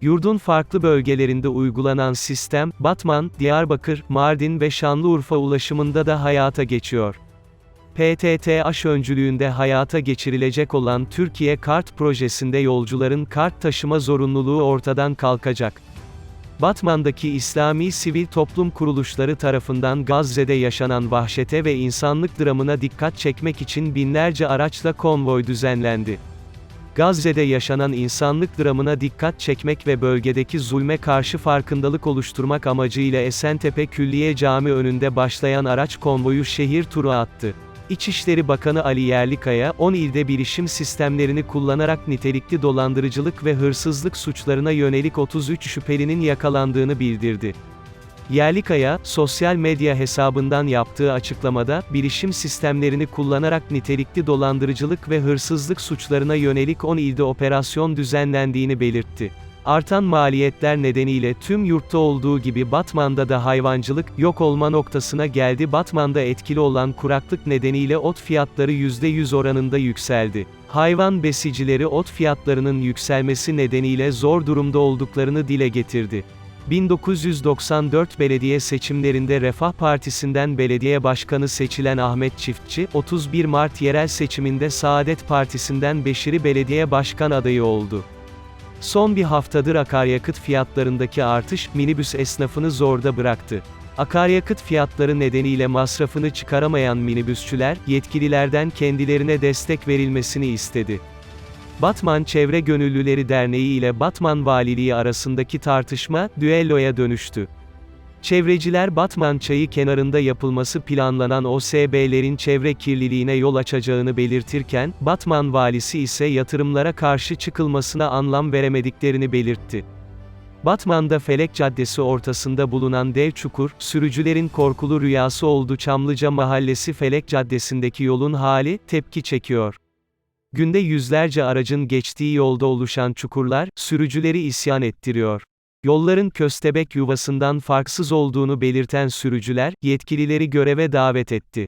Yurdun farklı bölgelerinde uygulanan sistem, Batman, Diyarbakır, Mardin ve Şanlıurfa ulaşımında da hayata geçiyor. PTTH öncülüğünde hayata geçirilecek olan Türkiye Kart projesinde yolcuların kart taşıma zorunluluğu ortadan kalkacak. Batman'daki İslami sivil toplum kuruluşları tarafından Gazze'de yaşanan vahşete ve insanlık dramına dikkat çekmek için binlerce araçla konvoy düzenlendi. Gazze'de yaşanan insanlık dramına dikkat çekmek ve bölgedeki zulme karşı farkındalık oluşturmak amacıyla Esentepe Külliye Cami önünde başlayan araç konvoyu şehir turu attı. İçişleri Bakanı Ali Yerlikaya, 10 ilde bilişim sistemlerini kullanarak nitelikli dolandırıcılık ve hırsızlık suçlarına yönelik 33 şüphelinin yakalandığını bildirdi. Yerlikaya, sosyal medya hesabından yaptığı açıklamada, bilişim sistemlerini kullanarak nitelikli dolandırıcılık ve hırsızlık suçlarına yönelik 10 ilde operasyon düzenlendiğini belirtti. Artan maliyetler nedeniyle tüm yurtta olduğu gibi Batman'da da hayvancılık, yok olma noktasına geldi. Batman'da etkili olan kuraklık nedeniyle ot fiyatları %100 oranında yükseldi. Hayvan besicileri ot fiyatlarının yükselmesi nedeniyle zor durumda olduklarını dile getirdi. 1994 belediye seçimlerinde Refah Partisi'nden belediye başkanı seçilen Ahmet Çiftçi, 31 Mart yerel seçiminde Saadet Partisi'nden Beşiri belediye başkan adayı oldu. Son bir haftadır akaryakıt fiyatlarındaki artış, minibüs esnafını zorda bıraktı. Akaryakıt fiyatları nedeniyle masrafını çıkaramayan minibüsçüler, yetkililerden kendilerine destek verilmesini istedi. Batman Çevre Gönüllüleri Derneği ile Batman Valiliği arasındaki tartışma, düelloya dönüştü. Çevreciler Batman çayı kenarında yapılması planlanan OSB'lerin çevre kirliliğine yol açacağını belirtirken, Batman valisi ise yatırımlara karşı çıkılmasına anlam veremediklerini belirtti. Batman'da Felek Caddesi ortasında bulunan dev çukur, sürücülerin korkulu rüyası oldu Çamlıca Mahallesi Felek Caddesi'ndeki yolun hali, tepki çekiyor. Günde yüzlerce aracın geçtiği yolda oluşan çukurlar, sürücüleri isyan ettiriyor. Yolların köstebek yuvasından farksız olduğunu belirten sürücüler, yetkilileri göreve davet etti.